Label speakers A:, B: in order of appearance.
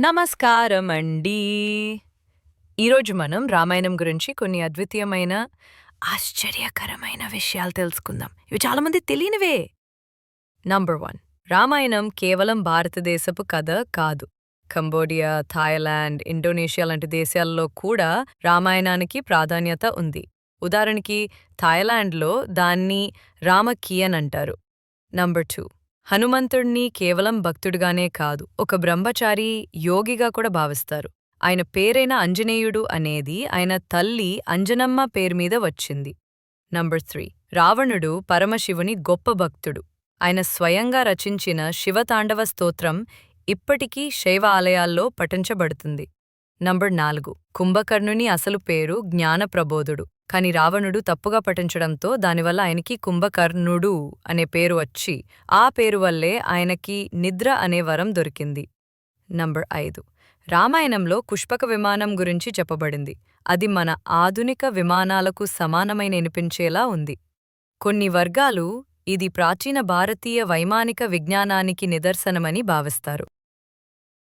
A: నమస్కారం అండి ఈరోజు మనం రామాయణం గురించి కొన్ని అద్వితీయమైన ఆశ్చర్యకరమైన విషయాలు తెలుసుకుందాం. ఇవి చాలామంది తెలియనివే. నంబర్ వన్ రామాయణం కేవలం భారతదేశపు కథ కాదు. కంబోడియా థాయిలాండ్ ఇండోనేషియా లాంటి దేశాల్లో కూడా రామాయణానికి ప్రాధాన్యత ఉంది. ఉదాహరణకి థాయిలాండ్లో దాన్ని రామకియన్ అంటారు. నంబర్ టూ హనుమంతుణ్ణి కేవలం భక్తుడుగానే కాదు ఒక బ్రహ్మచారి యోగిగా కూడా భావిస్తారు. ఆయన పేరైన అంజనేయుడు అనేది ఆయన తల్లి అంజనమ్మ పేరుమీద వచ్చింది. Number three. రావణుడు పరమశివుని గొప్ప భక్తుడు. ఆయన స్వయంగా రచించిన శివతాండవ స్తోత్రం ఇప్పటికీ శైవ ఆలయాల్లో పఠించబడుతుంది. నంబర్ నాలుగు. కుంభకర్ణుని అసలు పేరు జ్ఞానప్రబోధుడు. కాని రావణుడు తప్పుగా పఠించడంతో దానివల్ల ఆయనకి కుంభకర్ణుడు అనే పేరు వచ్చి ఆ పేరు వల్లే ఆయనకి నిద్ర అనే వరం దొరికింది. నంబర్ ఐదు. రామాయణంలో పుష్పక విమానం గురించి చెప్పబడింది. అది మన ఆధునిక విమానాలకు సమానమైన వినిపించేలా ఉంది. కొన్ని వర్గాలు ఇది ప్రాచీన భారతీయ వైమానిక విజ్ఞానానికి నిదర్శనమని భావిస్తారు.